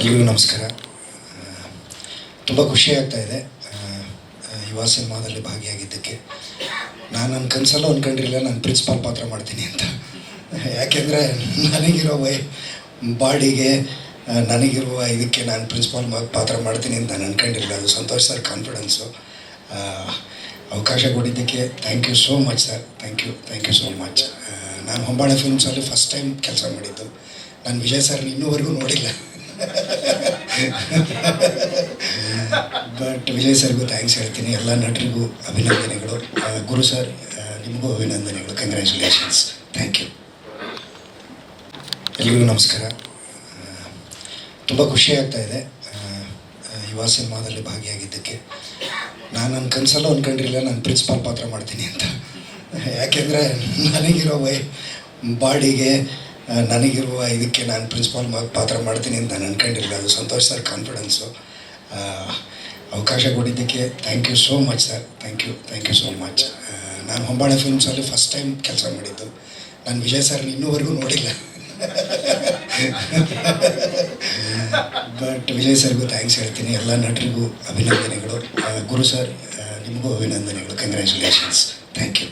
ಎಲ್ರಿಗೂ ನಮಸ್ಕಾರ. ತುಂಬ ಖುಷಿ ಆಗ್ತಾ ಇದೆ. ಯುವ ಸಿನಿಮಾದಲ್ಲಿ ಭಾಗಿಯಾಗಿದ್ದಕ್ಕೆ. ನಾನು ನನ್ನ ಕನಸಲ್ಲ ಅಂದ್ಕೊಂಡಿರಲಿಲ್ಲ ನಾನು ಪ್ರಿನ್ಸಿಪಾಲ್ ಪಾತ್ರ ಮಾಡ್ತೀನಿ ಅಂತ. ಯಾಕೆಂದರೆ ನನಗಿರೋ ವೈ, ಬಾಡಿಗೆ ನನಗಿರುವ ಇದಕ್ಕೆ ನಾನು ಪ್ರಿನ್ಸಿಪಾಲ್ ಪಾತ್ರ ಮಾಡ್ತೀನಿ ಅಂತ ನಾನು ಅಂದ್ಕೊಂಡಿರಲಿಲ್ಲ ಅದು ಸಂತೋಷ್ ಸರ್ ಕಾನ್ಫಿಡೆನ್ಸು ಅವಕಾಶ ಕೊಟ್ಟಿದ್ದಕ್ಕೆ thank you so much sir thank you thank you so much ನಾನು ಹೊಂಬಾಳೆ ಫಿಲ್ಮ್ಸಲ್ಲಿ ಫಸ್ಟ್ ಟೈಮ್ ಕೆಲಸ ಮಾಡಿದ್ದು. ನಾನು ವಿಜಯ್ ಸರ್ ಇನ್ನೂವರೆಗೂ ನೋಡಿಲ್ಲ. ಬಟ್ ವಿಜಯ್ ಸರ್ಗೂ ಥ್ಯಾಂಕ್ಸ್ ಹೇಳ್ತೀನಿ. ಎಲ್ಲ ನಟರಿಗೂ ಅಭಿನಂದನೆಗಳು. ಗುರು ಸರ್ ನಿಮಗೂ ಅಭಿನಂದನೆಗಳು. ಕಂಗ್ರ್ಯಾಚುಲೇಷನ್ಸ್ ಥ್ಯಾಂಕ್ ಯು ಎಲ್ರಿಗೂ ನಮಸ್ಕಾರ. ತುಂಬ ಖುಷಿ ಆಗ್ತಾ ಇದೆ. ಯುವ ಸಿನಿಮಾದಲ್ಲಿ ಭಾಗಿಯಾಗಿದ್ದಕ್ಕೆ. ನಾನು ನನ್ನ ಕನಸಲ್ಲೂ ಅಂದ್ಕೊಂಡಿರಲಿಲ್ಲ ನಾನು ಪ್ರಿನ್ಸಿಪಾಲ್ ಪಾತ್ರ ಮಾಡ್ತೀನಿ ಅಂತ. ಯಾಕೆಂದರೆ ನನಗಿರೋ ವೈ ಬಾಡಿಗೆ ನನಗಿರುವ ಇದಕ್ಕೆ ನಾನು ಪ್ರಿನ್ಸಿಪಾಲ್ ಪಾತ್ರ ಮಾಡ್ತೀನಿ ಅಂತ ನಾನು ಅನ್ಕೊಂಡಿರಲಿಲ್ಲ. ಅದು ಸಂತೋಷ್ ಸರ್ ಕಾನ್ಫಿಡೆನ್ಸು ಅವಕಾಶ ಕೊಟ್ಟಿದ್ದಕ್ಕೆ thank you so much sir thank you thank you so much ನಾನು ಹೊಂಬಾಳೆ ಫಿಲ್ಮ್ಸಲ್ಲಿ ಫಸ್ಟ್ ಟೈಮ್ ಕೆಲಸ ಮಾಡಿದ್ದು. ನಾನು ವಿಜಯ್ ಸರ್ ಇನ್ನೂವರೆಗೂ ನೋಡಿಲ್ಲ. ಬಟ್ ವಿಜಯ್ ಸರ್ಗೂ ಥ್ಯಾಂಕ್ಸ್ ಹೇಳ್ತೀನಿ. ಎಲ್ಲ ನಟರಿಗೂ ಅಭಿನಂದನೆಗಳು. ಗುರು ಸರ್ ನಿಮಗೂ ಅಭಿನಂದನೆಗಳು. Congratulations thank you